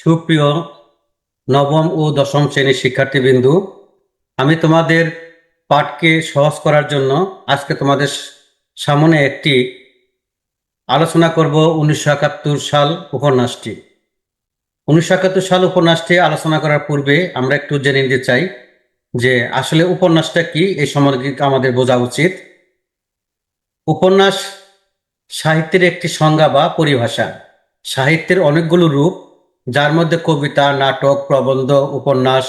সুপ্রিয় নবম ও দশম শ্রেণির শিক্ষার্থীবৃন্দু, আমি তোমাদের পাঠকে সহজ করার জন্য আজকে তোমাদের সামনে একটি আলোচনা করব উনিশশো একাত্তর সাল উপন্যাসটি। উনিশশো একাত্তর সাল উপন্যাসটি আলোচনা করার পূর্বে আমরা একটু জেনে নিতে চাই যে আসলে উপন্যাসটা কি এই সম্পর্কে আমাদের বোঝা উচিত। উপন্যাস সাহিত্যের একটি সংজ্ঞা বা পরিভাষা। সাহিত্যের অনেকগুলো রূপ যার মধ্যে কবিতা, নাটক, প্রবন্ধ, উপন্যাস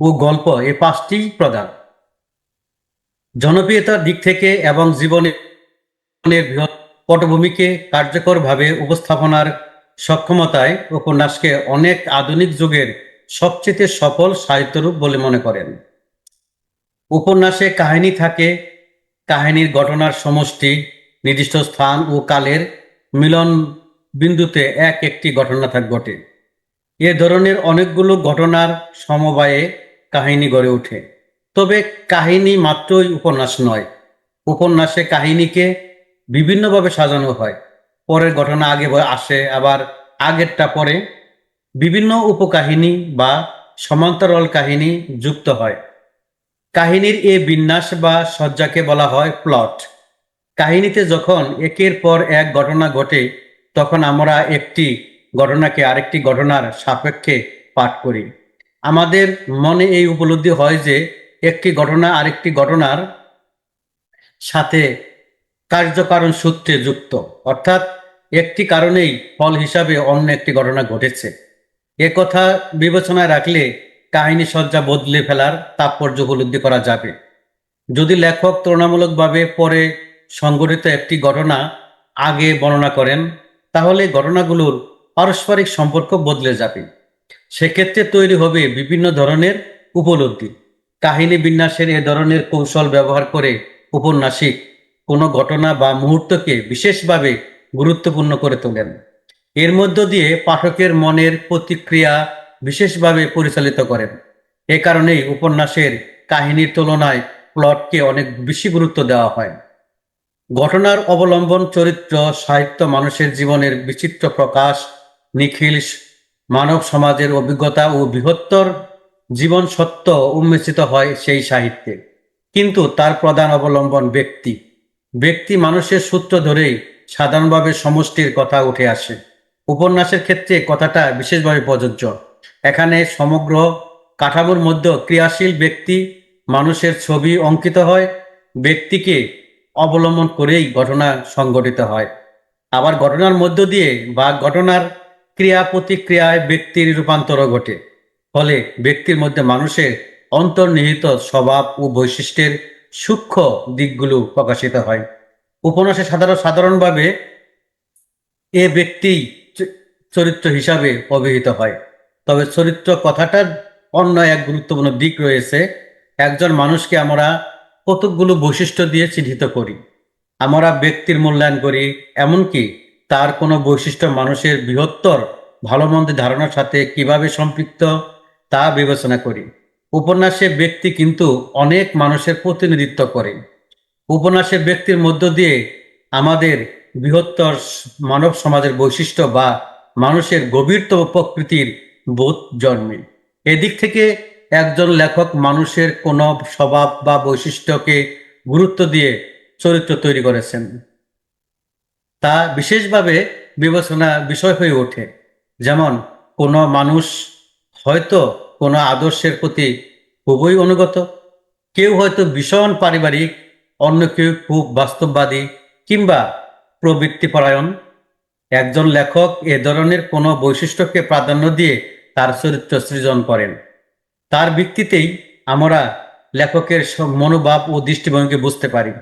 ও গল্প এই পাঁচটি প্রধান। জনপ্রিয়তার দিক থেকে এবং জীবনের বৃহৎ পটভূমিকে কার্যকরভাবে উপস্থাপনার সক্ষমতায় উপন্যাসকে অনেক আধুনিক যুগের সবচেয়ে সফল সাহিত্যরূপ বলে মনে করেন। উপন্যাসে কাহিনী থাকে, কাহিনীর ঘটনার সমষ্টি, নির্দিষ্ট স্থান ও কালের মিলন বিন্দুতে এক একটি ঘটনা থাক, ঘটে। এ ধরনের অনেকগুলো ঘটনার সমবায়ে কাহিনী গড়ে ওঠে। তবে কাহিনী মাত্রই উপন্যাস নয়। উপন্যাসে কাহিনীকে বিভিন্নভাবে সাজানো হয়। পরের ঘটনা আগে আসে, আবার আগেরটা পরে বিভিন্ন উপকাহিনী বা সমান্তরাল কাহিনী যুক্ত হয়। কাহিনীর এ বিন্যাস বা সজ্জাকে বলা হয় প্লট। কাহিনীতে যখন একের পর এক ঘটনা ঘটে, তখন আমরা একটি ঘটনাকে আরেকটি ঘটনার সাপেক্ষে পাঠ করি। আমাদের মনে এই উপলব্ধি হয় যে, একটি ঘটনা আরেকটি ঘটনার সাথে কার্যকারণ সূত্রে যুক্ত। অর্থাৎ একটি কারণেই ফল হিসাবে অন্য একটি ঘটনা ঘটেছে। এ কথা বিবেচনায় রাখলে কাহিনী সজ্জা বদলে ফেলার তাৎপর্য উপলব্ধি করা যাবে। যদি লেখক তুলনামূলকভাবে পরে সংঘটিত একটি ঘটনা আগে বর্ণনা করেন, তাহলে ঘটনাগুলোর পারস্পরিক সম্পর্ক বদলে যাবে। সেক্ষেত্রে তৈরি হবে বিভিন্ন ধরনের উপলব্ধি। কাহিনী বিন্যাসের এ ধরনের কৌশল ব্যবহার করে উপন্যাসিক কোনো ঘটনা বা মুহূর্তকে বিশেষভাবে গুরুত্বপূর্ণ করে তোলেন। এর মধ্য দিয়ে পাঠকের মনের প্রতিক্রিয়া বিশেষভাবে পরিচালিত করেন। এ কারণেই উপন্যাসের কাহিনীর তুলনায় প্লটকে অনেক বেশি গুরুত্ব দেওয়া হয়। ঘটনার অবলম্বন চরিত্র, সাহিত্য, মানুষের জীবনের বিচিত্র প্রকাশ নিখিল মানব সমাজের অভিজ্ঞতা ও বৃহত্তর জীবন সত্য উন্মেষিত হয় সেই সাহিত্যে। কিন্তু তার প্রধান অবলম্বন ব্যক্তি। ব্যক্তি মানুষের সূত্র ধরেই সাধারণভাবে সমষ্টির কথা উঠে আসে। উপন্যাসের ক্ষেত্রে কথাটা বিশেষভাবে প্রযোজ্য। এখানে সমগ্র কাঠামোর মধ্যে ক্রিয়াশীল ব্যক্তি মানুষের ছবি অঙ্কিত হয়, ব্যক্তিকে অবলম্বন করেই ঘটনা সংঘটিত হয়। আবার ঘটনার মধ্য দিয়ে বা ঘটনার ক্রিয়া প্রতিক্রিয়ায় ব্যক্তির রূপান্তর ঘটে। ফলে ব্যক্তির মধ্যে মানুষের অন্তর্নিহিত স্বভাব ও বৈশিষ্ট্যের সূক্ষ্ম দিকগুলো প্রকাশিত হয়। উপন্যাসে সাধারণ, সাধারণভাবে এ ব্যক্তি চরিত্র হিসাবে অভিহিত হয়। তবে চরিত্র কথাটার অন্য এক গুরুত্বপূর্ণ দিক রয়েছে, একজন মানুষকে আমরা কতকগুলো বৈশিষ্ট্য দিয়ে চিহ্নিত করি। আমরা ব্যক্তির মূল্যায়ন করি, এমনকি তার কোনো বৈশিষ্ট্য মানুষের বৃহত্তর ভালো মন্দের ধারণার সাথে কীভাবে সম্পৃক্ত, তা বিবেচনা করি। উপন্যাসে ব্যক্তি কিন্তু অনেক মানুষের প্রতিনিধিত্ব করে। উপন্যাসের ব্যক্তির মধ্য দিয়ে আমাদের বৃহত্তর মানব সমাজের বৈশিষ্ট্য বা মানুষের গভীরতম প্রকৃতির বোধ জন্মে। এদিক থেকে একজন লেখক মানুষের কোনো স্বভাব বা বৈশিষ্ট্যকে গুরুত্ব দিয়ে চরিত্র তৈরি করেছেন। তা বিশেষভাবে বিবেচনা বিষয় হয়ে ওঠে। যেমন, কোনো মানুষ হয়তো কোনো আদর্শের প্রতি খুবই অনুগত। কেউ হয়তো ভীষণ পারিবারিক, অন্য কেউ খুব বাস্তববাদী কিংবা প্রবৃত্তিপরায়ণ। একজন লেখক এ ধরনের কোনো বৈশিষ্ট্যকে প্রাধান্য দিয়ে তার চরিত্র সৃজন করেন। তার ভিত্তিতেই আমরা লেখকের মনোভাব ও দৃষ্টিভঙ্গি বুঝতে পারি।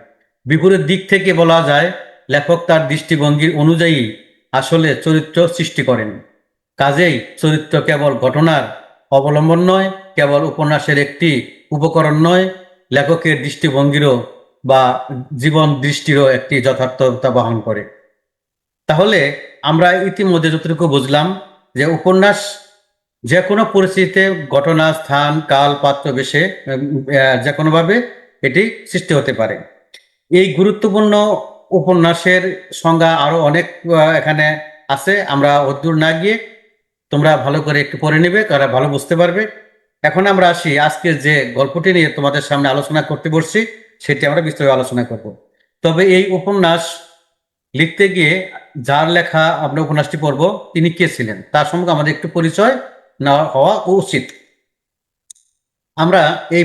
বিপরীত দিক থেকে বলা যায় লেখক তার দৃষ্টিভঙ্গির অনুযায়ী আসলে চরিত্র সৃষ্টি করেন। কাজেই চরিত্র কেবল ঘটনার অবলম্বন নয়, কেবল উপন্যাসের একটি উপকরণ নয়, লেখকের দৃষ্টিভঙ্গিরও বা জীবন দৃষ্টিরও একটি যথার্থতা বহন করে। তাহলে আমরা ইতিমধ্যে যতটুকু বুঝলাম যে উপন্যাস যে কোনো পরিস্থিতিতে ঘটনা, স্থান, কাল, পাত্র, বেশে যে কোনোভাবে এটি সৃষ্টি হতে পারে। এই গুরুত্বপূর্ণ উপন্যাসের সংজ্ঞা আরও অনেক এখানে আছে। আমরা অদূর না গিয়ে তোমরা ভালো করে একটু পড়ে নেবে, তারা ভালো বুঝতে পারবে। এখন আমরা আসি আজকে যে গল্পটি নিয়ে তোমাদের সামনে আলোচনা করতে বসছি, সেটি আমরা বিস্তারিত আলোচনা করব। তবে এই উপন্যাস লিখতে গিয়ে যার লেখা আমরা উপন্যাসটি পড়ব, তিনি কে ছিলেন? তার সঙ্গে আমাদের একটু পরিচয় না হওয়া উচিত। আমরা এই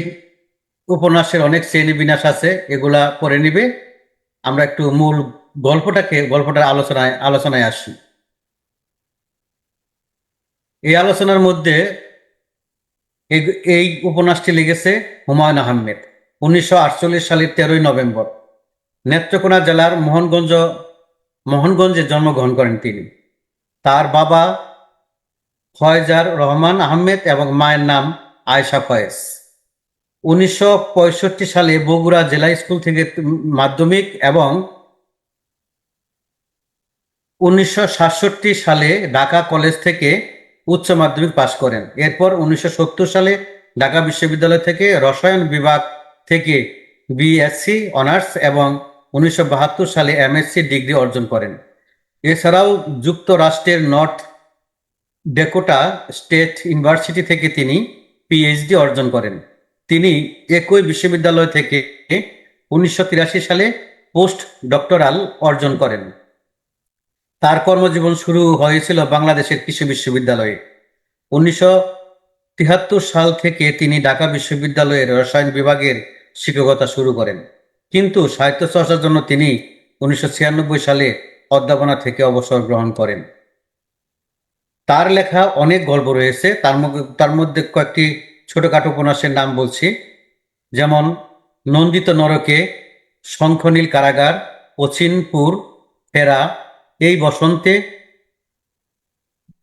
উপন্যাসের অনেক শ্রেণি বিন্যাস আছে, এগুলা পড়ে নিবে। আমরা একটু মূল গল্পটাকে, গল্পটার আলোচনায় আলোচনায় আসি। এই আলোচনার মধ্যে এই- উপন্যাসটি লিখেছে হুমায়ুন আহমেদ, উনিশশো আটচল্লিশ সালের তেরোই নভেম্বর। নেত্রকোনা জেলার মোহনগঞ্জ, মোহনগঞ্জে জন্মগ্রহণ করেন তিনি। তার বাবা ফয়জার রহমান আহমেদ এবং মায়ের নাম আয়শা ফয়েজ। উনিশশো পঁয়ষট্টি সালে বগুড়া জেলা স্কুল থেকে মাধ্যমিক এবং উনিশশো সাতষট্টি সালে ঢাকা কলেজ থেকে উচ্চ মাধ্যমিক পাশ করেন। এরপর উনিশশো সত্তর সালে ঢাকা বিশ্ববিদ্যালয় থেকে রসায়ন বিভাগ থেকে বিএসসি অনার্স এবং উনিশশো বাহাত্তর সালে এমএসসি ডিগ্রি অর্জন করেন। এছাড়াও যুক্তরাষ্ট্রের নর্থ ডেকোটা স্টেট ইউনিভার্সিটি থেকে তিনি পিএইচডি অর্জন করেন। তিনি একই বিশ্ববিদ্যালয় থেকে উনিশশো তিরাশি সালে পোস্ট ডক্টরাল অর্জন করেন। তার কর্মজীবন শুরু হয়েছিল বাংলাদেশের কৃষি বিশ্ববিদ্যালয়ে। উনিশশো সাল থেকে তিনি ঢাকা বিশ্ববিদ্যালয়ের রসায়ন বিভাগের শিক্ষকতা শুরু করেন। কিন্তু সাহিত্য চর্চার জন্য তিনি উনিশশো ছিয়ানব্বই সালে অধ্যাপনা থেকে অবসর গ্রহণ করেন। তার লেখা অনেক গল্প রয়েছে, তার তার মধ্যে কয়েকটি ছোটখাটো উপন্যাসের নাম বলছি, যেমন নন্দিত নরকে শঙ্খনীল কারাগার, অচিনপুর ফেরা, এই বসন্তে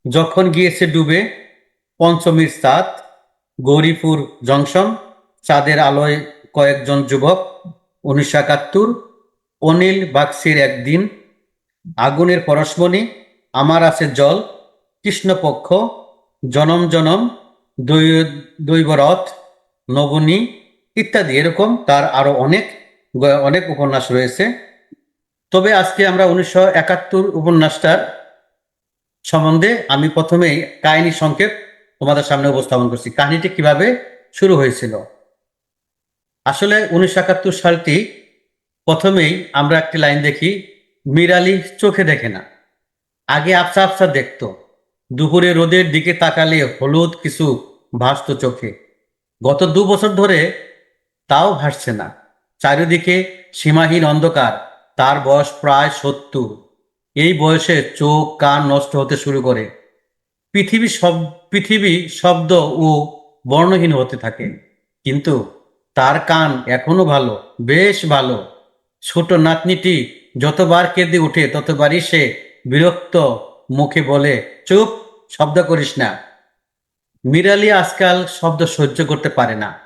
যখন গিয়েছে ডুবে, পঞ্চমীর সাত গৌরীপুর জংশন, চাঁদের আলোয় কয়েকজন যুবক, উনিশশো একাত্তর, অনিল বাক্সির একদিন, আগুনের পরশমণি, আমার আছে জল, কৃষ্ণপক্ষ, জনম জনম দৈবরথ নবনী ইত্যাদি, এরকম তার আরও অনেক অনেক উপন্যাস রয়েছে। তবে আজকে আমরা উনিশশো একাত্তর উপন্যাসটার সম্বন্ধে আমি প্রথমেই কাহিনী সংক্ষেপ তোমাদের সামনে উপস্থাপন করছি। কাহিনীটি কীভাবে শুরু হয়েছিল? আসলে উনিশশো একাত্তর সালটি প্রথমেই আমরা একটি লাইন দেখি, মিরালি চোখে দেখে না। আগে আবসা আবসা দেখতো। দুপুরে রোদের দিকে তাকালে হলুদ কিছু ভাসত চোখে। গত দু বছর ধরে তাও ভাসছে না। চারিদিকে সীমাহীন অন্ধকার, তার বয়স প্রায় সত্তর। এই বয়সে চোখ, কান নষ্ট হতে শুরু করে। পৃথিবী সব, পৃথিবী শব্দ ও বর্ণহীন হতে থাকে। কিন্তু তার কান এখনও ভালো, বেশ ভালো। ছোট নাতনিটি যতবার কেঁদে ওঠে, ততবারই সে বিরক্ত মুখে বলে, চুপ, শব্দ করিস না। মিরালি আজকাল শব্দ সহ্য করতে পারে না।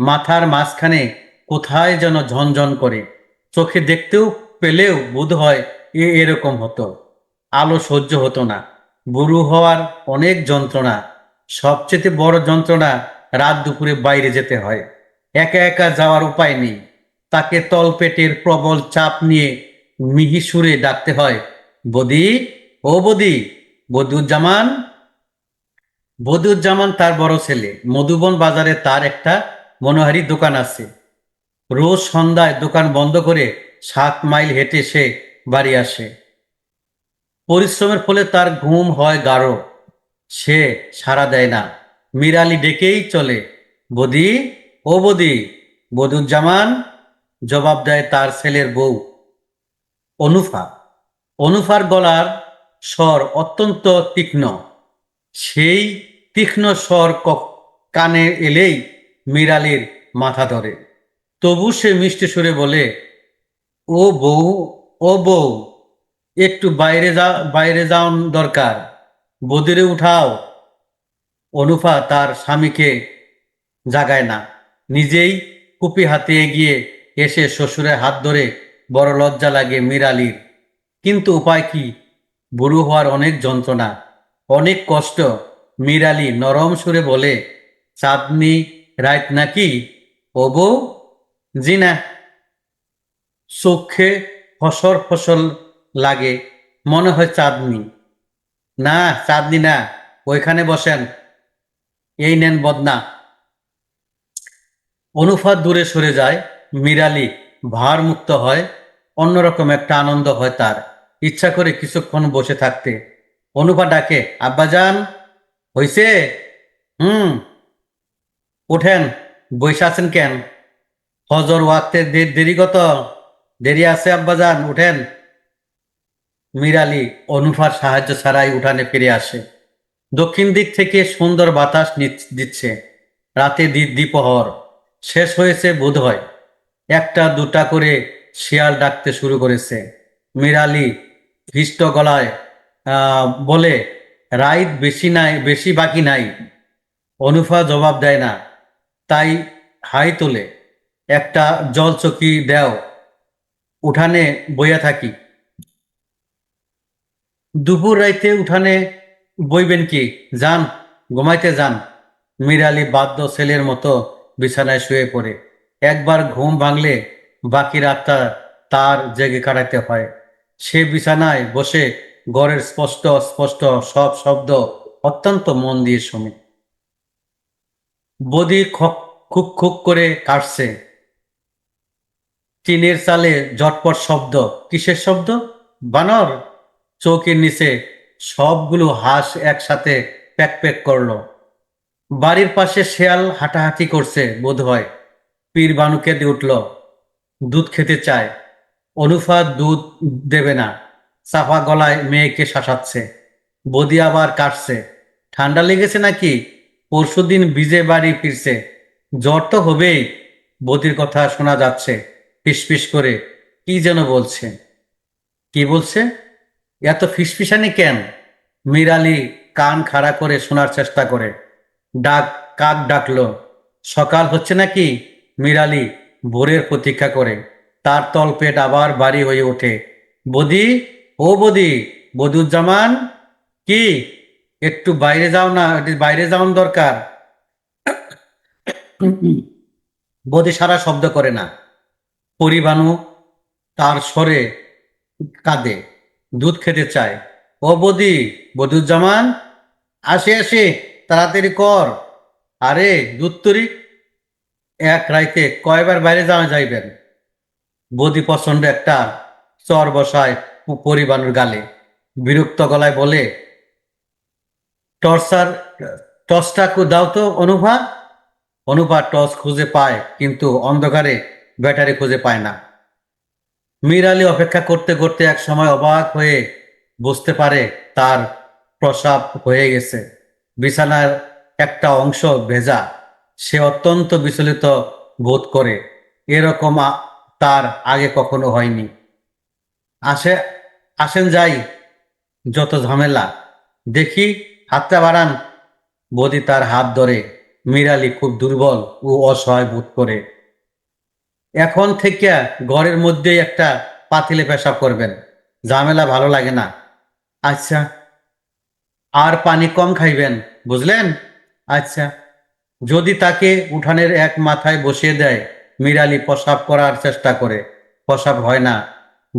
মাথার মাঝখানে কোথায় যেন ঝনঝন করে। চোখে দেখতেও পেলেও বোধ হয় এ এরকম হতো। আলো সহ্য হতো না। বুড়ো হওয়ার অনেক যন্ত্রণা। সবচেয়ে বড় যন্ত্রণা রাত দুপুরে বাইরে যেতে হয়। একা একা যাওয়ার উপায় নেই। তাকে তলপেটের প্রবল চাপ নিয়ে মিহি সুরে ডাকতে হয়, বদি, ও বদি বদিউজ্জামান বদিউজ্জামান তার বড় ছেলে। মধুবন বাজারে তার একটা মনোহারি দোকান আছে। রোজ সন্ধ্যায় দোকান বন্ধ করে সাত মাইল হেঁটে সে বাড়ি আসে। পরিশ্রমের ফলে তার ঘুম হয় গাঢ়। সে সাড়া দেয় না। মিরালি ডেকেই চলে, বদি, ও বদি, বদুজ্জামান? জবাব দেয় তার ছেলের বউ। অনুফা। অনুফার গলার স্বর অত্যন্ত তীক্ষ্ণ। সেই তীক্ষ্ণ স্বর কানে এলেই মিরালির মাথা ধরে। তবু সে মিষ্টি সুরে বলে, ও বউ ও বউ, একটু বাইরে যা, বাইরে যাওয়ার দরকার। বদিরে উঠাও। অনুফা তার স্বামীকে জাগায় না। নিজেই কুপি হাতে এগিয়ে এসে শ্বশুরের হাত ধরে বড় লজ্জা লাগে মিরালির কিন্তু উপায় কি? বুড়ো হওয়ার অনেক যন্ত্রণা, অনেক কষ্ট মিরালি নরম সুরে বলে, চাঁদনি রাত নাকি? ও বউ জি না চোখে ফসর ফসল লাগে, মনে হয় চাঁদনি। না চাঁদনি না, ওইখানে বসেন। এই নেন বদনা। অনুফাত দূরে সরে যায়, মিরালি ভার মুক্ত হয়, অন্যরকম একটা আনন্দ হয় তার, ইচ্ছা করে কিছুক্ষণ বসে থাকতে। অনুপা ডাকে, আব্বাজান হইছে? হুম। উঠেন বসে আছেন কেন? হজর ওয়াক্তে দেরি কত? দেরি আছে আব্বাজান উঠেন। মিরালি অনুফার সাহায্য ছাড়াই উঠানে ফিরে আসে। দক্ষিণ দিক থেকে সুন্দর বাতাস দিচ্ছে। রাতে দ্বি- দ্বিপ্রহর শেষ হয়েছে বোধ হয় একটা দুটা করে শিয়াল ডাকতে শুরু করেছে। মিরালি হৃষ্ট গলায় বলে রাইত বেশি নাই, বেশি বাকি নাই। অনুফা জবাব দেয় না। তাই হাই তোলে, একটা জল চকি দেও, উঠানে বইয়া থাকি। দুপুর রাইতে উঠানে বইবেন কি? যান, ঘুমাইতে যান। মিরালি বাদ্য ছেলের মতো বিছানায় শুয়ে পড়ে। একবার ঘুম ভাঙলে বাকি রাতটা তার জেগে কাটাতে হয়। সে বিছানায় বসে ঘরের স্পষ্ট স্পষ্ট সব শব্দ অত্যন্ত মন দিয়ে শুনে। বদি খক, খুক করে কাটছে। টিনের চালে ঝটপট শব্দ। কিসের শব্দ? বানর চৌকির নিচে সবগুলো হাঁস একসাথে প্যাক প্যাক করল। বাড়ির পাশে শেয়াল হাঁটাহাঁটি করছে বোধ হয় পীর বানু কেঁদে উঠল। দুধ খেতে চায়। অনুফা দুধ দেবে না। চাপা গলায় মেয়েকে শাসাচ্ছে। বদি আবার কাটছে। ঠান্ডা লেগেছে নাকি? পরশুদিন বিজে বাড়ি ফিরছে। জ্বর তো হবেই, বদির কথা শোনা যাচ্ছে। ফিসফিস করে কি যেন বলছে। কি বলছে? এত ফিসফিসানি কেন? মিরালি কান খাড়া করে শোনার চেষ্টা করে। ডাক, কাক ডাকলো। সকাল হচ্ছে নাকি? মিরালি ভোরের প্রতীক্ষা করে। তার তলপেট আবার বাড়ি হয়ে ওঠে। বদি ও বদি, বদুজ্জামান, কি? একটু বাইরে যাও না বাইরে যাওয়ার দরকার। বদি সারা শব্দ করে না। পরিবানু তার স্বরে কাঁদে, দুধ খেতে চায়। ও বদি, বদুজ্জামান, আসে আসে, তাড়াতাড়ি কর। আরে, দুধ তরি, এক রাইতে কয়বার বাইরে যাওয়া যাইবেন? বদি প্রচণ্ড একটা চর বসায় পরিবানুর গালে। বিরক্ত গলায় বলে, টর্চার, টর্চটা দাও তো অনুভা। অনুভা টর্চ খুঁজে পায়, কিন্তু অন্ধকারে ব্যাটারি খুঁজে পায় না। মীর আলী অপেক্ষা করতে করতে এক সময় অবাক হয়ে বুঝতে পারে তার প্রসাব হয়ে গেছে। বিছানার একটা অংশ ভেজা, সে অত্যন্ত বিচলিত বোধ করে। এরকম তার আগে কখনো হয়নি। আসে আসেন যাই, যত ঝামেলা। দেখি হাতটা বাড়ান। বদি তার হাত ধরে মিরালি খুব দুর্বল ও অসহায় বোধ করে। এখন থেকে ঘরের মধ্যেই একটা পাতিলে পেশাব করবেন। ঝামেলা ভালো লাগে না। আচ্ছা আর পানি কম খাইবেন, বুঝলেন? আচ্ছা যদি তাকে উঠানের এক মাথায় বসিয়ে দেয় মিরালি প্রসাব করার চেষ্টা করে। প্রসাব হয় না।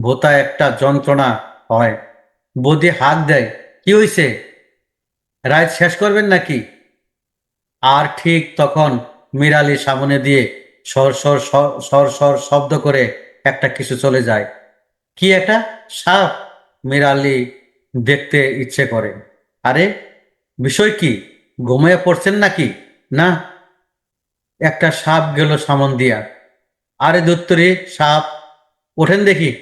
ভোতা একটা যন্ত্রণা হয়। বদি হাত দেয়, কি হইছে? রায় শেষ করবেন নাকি? আর ঠিক তখন মিরালি সামনে দিয়ে সর সর সর সর সর শব্দ করে একটা কিছু চলে যায়। কি একটা সাপ? মিরালি দেখতে ইচ্ছে করে। আরে, বিষয় কি? ঘুমিয়ে পড়ছেন নাকি? না। একটা সাপ গেল সামন দিয়া। আরে দত্তরি, সাপ, ওঠেন দেখি।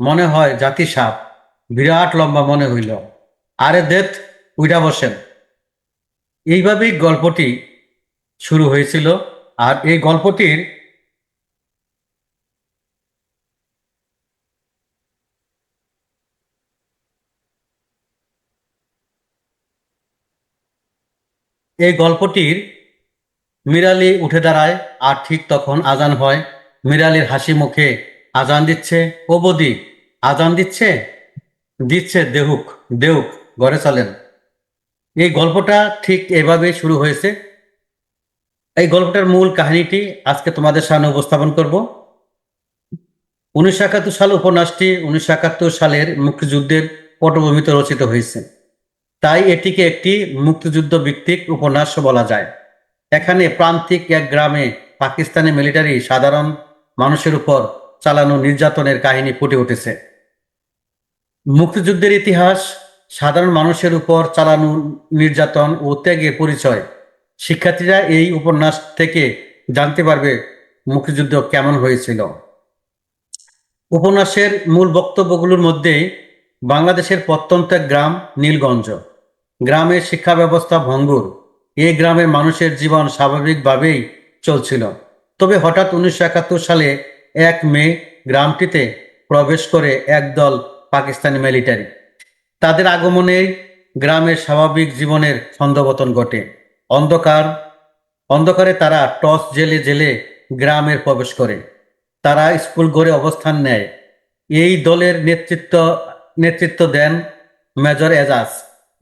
মনে হয় জাতি সাপ বিরাট লম্বা মনে হইল। আরে দেত উইটা বসেন। এইভাবেই গল্পটি শুরু হয়েছিল আর এই গল্পটির এই গল্পটির মিরালি উঠে দাঁড়ায় আর ঠিক তখন আজান হয়। মিরালির হাসি মুখে আজান দিচ্ছে। ও বদি, আজান দিচ্ছে? দিচ্ছে দেহুক দেহুক ঘরে চলেন। এই গল্পটা ঠিক এভাবেই শুরু হয়েছে। এই গল্পটার মূল কাহিনীটি আজকে তোমাদের সামনে উপস্থাপন করব। উনিশশো একাত্তর সাল উপন্যাসটি উনিশশো একাত্তর সালের মুক্তিযুদ্ধের পটভূমিতে রচিত হয়েছে। তাই এটিকে একটি মুক্তিযুদ্ধ ভিত্তিক উপন্যাস বলা যায়। এখানে প্রান্তিক এক গ্রামে পাকিস্তানি মিলিটারি সাধারণ মানুষের উপর চালানো নির্যাতনের কাহিনী ফুটে উঠেছে। মুক্তিযুদ্ধের ইতিহাস, সাধারণ মানুষের উপর চালানো নির্যাতন ও ত্যাগের পরিচয়। শিক্ষার্থীরা এই উপন্যাস থেকে জানতে পারবে মুক্তিযুদ্ধ কেমন হয়েছিল। উপন্যাসের মূল বক্তব্যগুলোর মধ্যে বাংলাদেশের প্রত্যন্ত এক গ্রাম, নীলগঞ্জ। গ্রামের শিক্ষা ব্যবস্থা ভঙ্গুর। এই গ্রামের মানুষের জীবন স্বাভাবিকভাবেই চলছিল। তবে হঠাৎ উনিশশো একাত্তর সালে এক মে গ্রামটিতে প্রবেশ করে একদল পাকিস্তানি মিলিটারি তাদের আগমনে গ্রামের স্বাভাবিক জীবনের ছন্দপতন ঘটে। অন্ধকার, অন্ধকারে তারা টস জেলে জেলে গ্রামের প্রবেশ করে। তারা স্কুল গড়ে অবস্থান নেয়। এই দলের নেতৃত্ব নেতৃত্ব দেন মেজর এজাজ।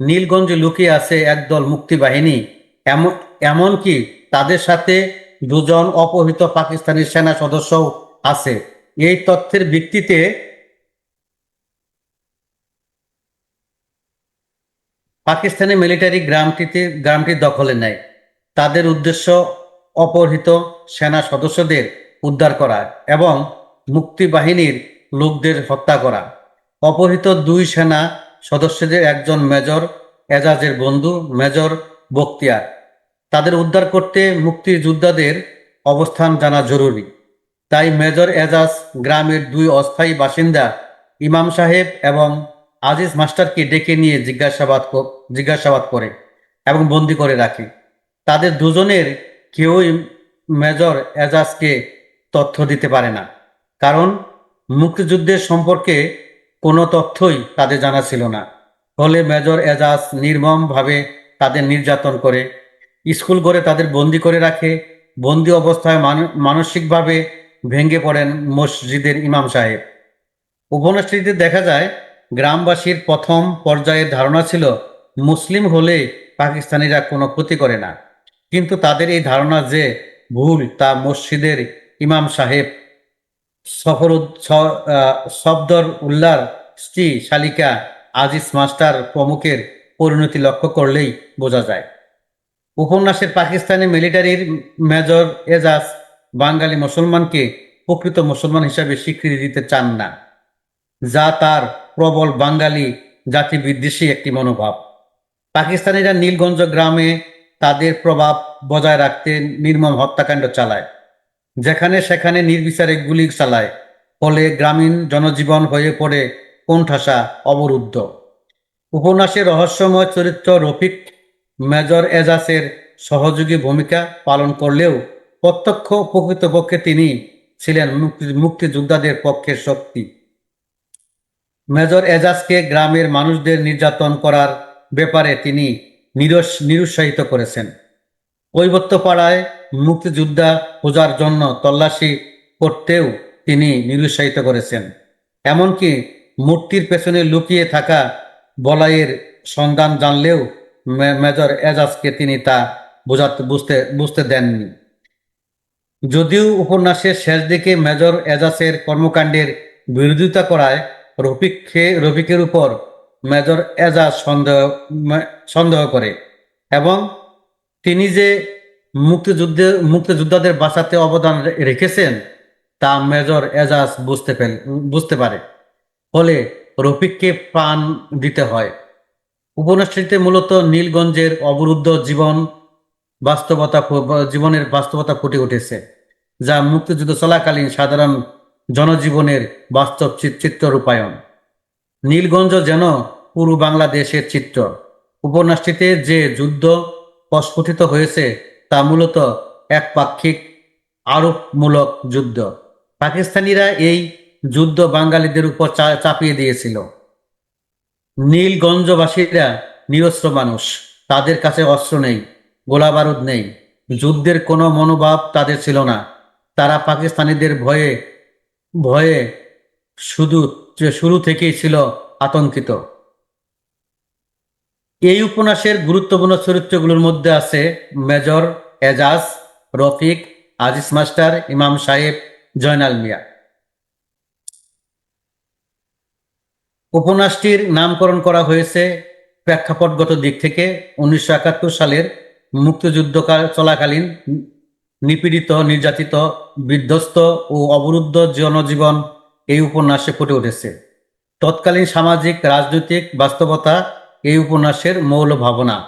নীলগঞ্জে লুকিয়ে আছে একদল মুক্তিবাহিনী। এমন, এমনকি তাদের সাথে দুজন অপহৃত পাকিস্তানি সেনা সদস্যও আছে। এই তথ্যের ভিত্তিতে পাকিস্তানি মিলিটারি গ্রামটিতে, গ্রামটি দখলে নেয়। তাদের উদ্দেশ্য অপহৃত সেনা সদস্যদের উদ্ধার করা এবং মুক্তিবাহিনীর লোকদের হত্যা করা। অপহৃত দুই সেনা সদস্যদের একজন মেজর এজাজের বন্ধু, মেজর বক্তিয়ার তাদের উদ্ধার করতে মুক্তিযোদ্ধাদের অবস্থান জানা জরুরি। তাই মেজর এজাজ গ্রামের দুই অস্থায়ী বাসিন্দা ইমাম সাহেব এবং আজিজ মাস্টারকে ডেকে নিয়ে জিজ্ঞাসাবাদ জিজ্ঞাসাবাদ করে এবং বন্দি করে রাখে। তাদের দুজনের কেউই মেজর এজাজকে তথ্য দিতে পারে না, কারণ মুক্তিযুদ্ধের সম্পর্কে কোনো তথ্যই তাদের জানা ছিল না। ফলে মেজর এজাজ নির্মমভাবে তাদের নির্যাতন করে, স্কুল করে তাদের বন্দি করে রাখে, বন্দি অবস্থায় মান- মানসিকভাবে ভেঙে পড়েন মসজিদের ইমাম সাহেব। উপন্যাসটিতে দেখা যায় গ্রামবাসীর প্রথম পর্যায়ের ধারণা ছিল, মুসলিম হলে পাকিস্তানিরা কোনো ক্ষতি করে না। কিন্তু তাদের এই ধারণা যে ভুল তা মসজিদের ইমাম সাহেব সফর সফদর উল্লার স্ত্রী শালিকা আজিজ মাস্টার প্রমুখের পরিণতি লক্ষ্য করলেই বোঝা যায়। উপন্যাসের পাকিস্তানি মিলিটারির মেজর এজাজ বাঙালি মুসলমানকে প্রকৃত মুসলমান হিসাবে স্বীকৃতি দিতে চান না। যা তার প্রবল বাঙালি জাতি বিদ্বেষী একটি মনোভাব। পাকিস্তানিরা নীলগঞ্জ গ্রামে তাদের প্রভাব বজায় রাখতে নির্মম হত্যাকাণ্ড চালায়। যেখানে সেখানে নির্বিচারে গুলি চালায়, ফলে গ্রামীণ জনজীবন হয়ে পড়ে কোণঠাসা অবরুদ্ধ। উপন্যাসের রহস্যময় চরিত্র রফিক মেজর এজাসের সহযোগী ভূমিকা পালন করলেও প্রত্যক্ষ প্রকৃতপক্ষে তিনি ছিলেন মুক্তি মুক্তিযোদ্ধাদের পক্ষের শক্তি। মেজর এজাজকে গ্রামের মানুষদের নির্যাতন করার ব্যাপারে তিনি নিরস, নিরুৎসাহিত করেছেন। কৈবত্যপাড়ায় মুক্তিযোদ্ধা খোঁজার জন্য তল্লাশি করতেও তিনি নিরুৎসাহিত করেছেন। এমনকি মূর্তির পেছনে লুকিয়ে থাকা বলাইয়ের সন্ধান জানলেও মেজর এজাজকে তিনি তা বোঝাতে, বুঝতে বুঝতে দেননি। যদিও উপন্যাসের শেষ দিকে মেজর এজাজের কর্মকাণ্ডের বিরোধিতা করায় রফিককে, রফিকের উপর মেজর এজাজ সন্দেহ সন্দেহ করে এবং তিনি যে মুক্তিযুদ্ধে, মুক্তিযোদ্ধাদের বাঁচাতে অবদান রেখেছেন, তা মেজর এজাজ বুঝতে বুঝতে পারে। ফলে রফিককে প্রাণ দিতে হয়। উপন্যাসটিতে মূলত নীলগঞ্জের অবরুদ্ধ জীবন বাস্তবতা, জীবনের বাস্তবতা ফুটে উঠেছে, যা মুক্তিযুদ্ধ চলাকালীন সাধারণ জনজীবনের বাস্তব চিত- চিত্র রূপায়ণ। নীলগঞ্জ যেন পুরো বাংলাদেশের চিত্র। উপন্যাসটিতে যে যুদ্ধ প্রস্ফুটিত হয়েছে তা মূলত একপাক্ষিক আরোপমূলক যুদ্ধ। পাকিস্তানিরা এই যুদ্ধ বাঙালিদের উপর চাপিয়ে দিয়েছিল। নীলগঞ্জবাসীরা নিরস্ত্র মানুষ। তাদের কাছে অস্ত্র নেই গোলা বারুদ নেই। যুদ্ধের কোনো মনোভাব তাদের ছিল না। তারা পাকিস্তানিদের ভয়ে ভয়ে শুধু শুরু থেকেই ছিল আতঙ্কিত। এই উপন্যাসের গুরুত্বপূর্ণ চরিত্রগুলোর মধ্যে আছে মেজর এজাজ, রফিক, আজিজ মাস্টার, ইমাম সাহেব, জয়নাল মিয়া। উপন্যাসটির নামকরণ করা হয়েছে প্রেক্ষাপটগত দিক থেকে উনিশশো একাত্তর সালের মুক্তিযুদ্ধ চলাকালীন নিপীড়িত, নির্যাতিত, বিধ্বস্ত ও অবরুদ্ধ জনজীবন এই উপন্যাসে ফুটে উঠেছে। তৎকালীন সামাজিক, রাজনৈতিক বাস্তবতা এই উপন্যাসের মৌল ভাবনা।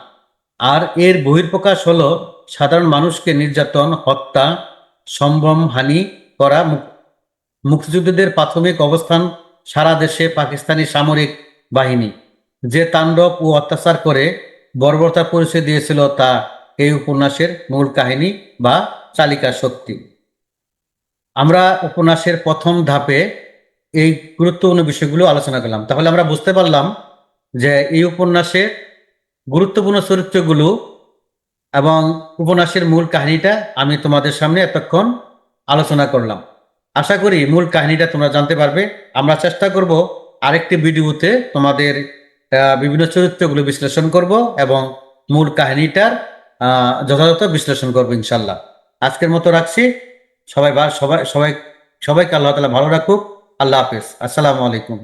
আর এর বহির্প্রকাশ হল সাধারণ মানুষকে নির্যাতন, হত্যা সম্ভ্রম হানি করা, মুক- মুক্তিযুদ্ধদের প্রাথমিক অবস্থান সারা দেশে পাকিস্তানি সামরিক বাহিনী। যে তাণ্ডব ও অত্যাচার করে বর্বরতার পরিচয় দিয়েছিল তা এই উপন্যাসের মূল কাহিনী বা চালিকা শক্তি। আমরা উপন্যাসের প্রথম ধাপে এই গুরুত্বপূর্ণ বিষয়গুলো আলোচনা করলাম। তাহলে আমরা বুঝতে পারলাম যে এই উপন্যাসের গুরুত্বপূর্ণ চরিত্রগুলো এবং উপন্যাসের মূল কাহিনীটা আমি তোমাদের সামনে এতক্ষণ আলোচনা করলাম। আশা করি মূল কাহিনীটা তোমরা জানতে পারবে। আমরা চেষ্টা করব আরেকটি ভিডিওতে তোমাদের বিভিন্ন চরিত্রগুলো বিশ্লেষণ করব এবং মূল কাহিনীটার যথাযথ বিশ্লেষণ করব ইনশাল্লাহ আজকের মতো রাখছি। সবাই সবাই সবাই, সবাইকে আল্লাহ তালা ভালো রাখুক। আল্লাহ হাফেজ। আসসালামু আলাইকুম।